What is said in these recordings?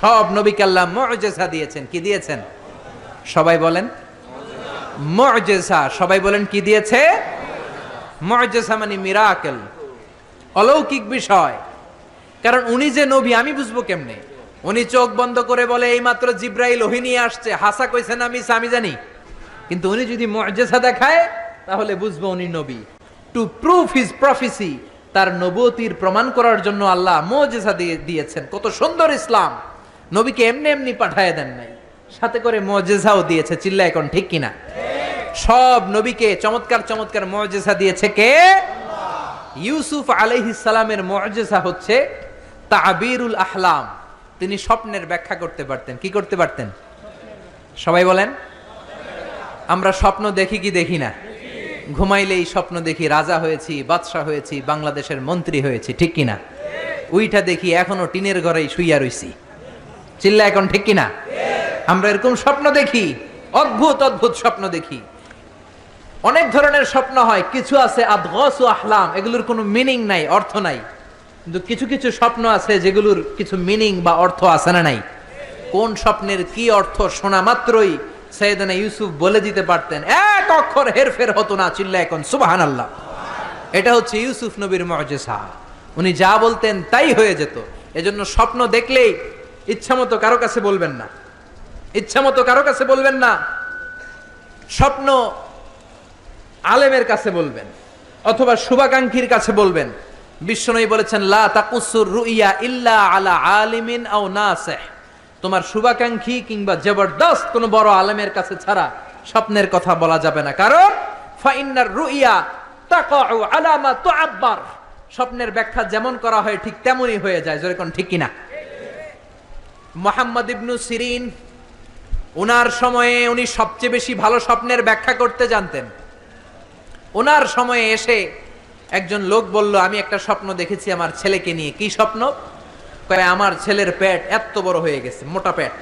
সব নবীকে আল্লাহ মজেসা দিয়েছেন। কি দিয়েছেন? সবাই বলেন। মজেসা সবাই বলেন কি দিয়েছে? মজেসা মানে মিরাকেল, অলৌকিক বিষয়। কারণ উনি যে নবী, আমি বুঝব কেমনে? উনি চোখ বন্ধ করে বলে এই মাত্র জিব্রাইল ওহি নিয়ে আসছে। হাসা কইছেন আমি আমি জানি। কিন্তু উনি যদি মজেসা দেখায়, তাহলে বুঝব উনি নবী। টু প্রুফ হিজ প্রফেসি তার নবতির প্রমাণ করার জন্য আল্লাহ মজেসা দিয়ে, দিয়েছেন। কত সুন্দর ইসলাম। নবীকে এমনি এমনি পাঠায় দেন নাই। সাথে করে মজেসাও দিয়েছে চিল্লা এখন ঠিক কিনা? সব নবীকে চমৎকার চমৎকার মজেসা দিয়েছে কে? ইউসুফ সালামের মজেসা হচ্ছে তাবিরুল আহলাম। তিনি স্বপ্নের ব্যাখ্যা করতে পারতেন। কি করতে পারতেন? সবাই বলেন, আমরা স্বপ্ন দেখি কি দেখি না? ঘুমাইলেই স্বপ্ন দেখি রাজা হয়েছি, বাদশাহ হয়েছি, বাংলাদেশের মন্ত্রী হয়েছি, ঠিক কিনা? উইটা দেখি এখনও টিনের ঘরেই শুইয়া রইছি। চিল্লা এখন ঠিক কিনা? আমরা এরকম স্বপ্ন দেখি, অদ্ভুত অদ্ভুত স্বপ্ন দেখি। অনেক ধরনের স্বপ্ন হয়, কিছু আছে আদগস আহলাম, এগুলোর কোনো মিনিং নাই, অর্থ নাই। কিন্তু কিছু কিছু স্বপ্ন আছে যেগুলোর কিছু মিনিং বা অর্থ আছে না নাই। কোন স্বপ্নের কি অর্থ শোনা মাত্রই সৈয়দনা ইউসুফ বলে দিতে পারতেন, এক অক্ষর হেরফের হতো না, চিল্লা এখন সুবাহান আল্লাহ এটা হচ্ছে ইউসুফ নবীর মজেসা উনি যা বলতেন তাই হয়ে যেত। এজন্য স্বপ্ন দেখলেই ইচ্ছামতো কারও কাছে বলবেন না। ইচ্ছামতো কারও কাছে বলবেন না। স্বপ্ন আলেমের কাছে বলবেন, অথবা শুভাকাঙ্ক্ষীর কাছে বলবেন। বিশ্বনবী বলেছেন, লা তাকুসুর রুইয়া ইল্লা আলা আলিমিন আও তোমার শুভাকাঙ্ক্ষী কিংবা জবরদস্ত কোন বড় আলেমের কাছে ছাড়া স্বপ্নের কথা বলা যাবে না। কারণ ফাইন্নার রুইয়া তাকাউ আলা মা তুআব্বার। স্বপ্নের ব্যাখ্যা যেমন করা হয় ঠিক তেমনই হয়ে যায় যেরকম ঠিক কিনা? মোহাম্মদ ইবনু সিরিন ওনার সময়ে উনি সবচেয়ে বেশি ভালো স্বপ্নের ব্যাখ্যা করতে জানতেন। ওনার সময়ে এসে একজন লোক বলল, আমি একটা স্বপ্ন দেখেছি আমার ছেলেকে নিয়ে। কি স্বপ্ন? কয়, আমার ছেলের পেট এত বড় হয়ে গেছে, মোটা পেট।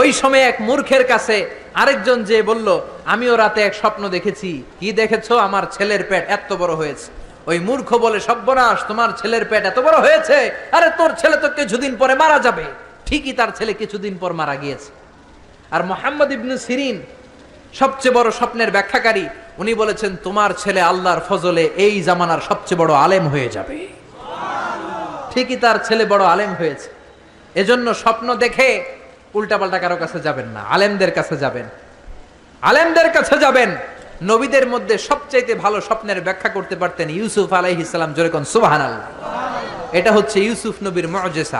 ওই সময় এক মূর্খের কাছে আরেকজন যে বলল, আমিও রাতে এক স্বপ্ন দেখেছি। কি দেখেছ? আমার ছেলের পেট এত বড় হয়েছে। ওই মূর্খ বলে, সব্যনাশ, তোমার ছেলের পেট এত বড় হয়েছে? আরে তোর ছেলে তো কিছুদিন পরে মারা যাবে। ঠিকই তার ছেলে কিছুদিন পর মারা গিয়েছে। আর মোহাম্মদ ইবনু সিরিন সবচেয়ে বড় স্বপ্নের ব্যাখ্যাকারী, উনি বলেছেন, তোমার ছেলে আল্লাহর ফজলে এই জামানার সবচেয়ে বড় আলেম হয়ে যাবে। ঠিকই তার ছেলে বড় আলেম হয়েছে। এজন্য স্বপ্ন দেখে উল্টাপাল্টা কারও কাছে যাবেন না, আলেমদের কাছে যাবেন। আলেমদের কাছে যাবেন। নবীদের মধ্যে সবচাইতে ভালো স্বপ্নের ব্যাখ্যা করতে পারতেন ইউসুফ আলাইহিস সালাম যেরকম সুবহানাল্লাহ। এটা হচ্ছে ইউসুফ নবীর মুজিজা।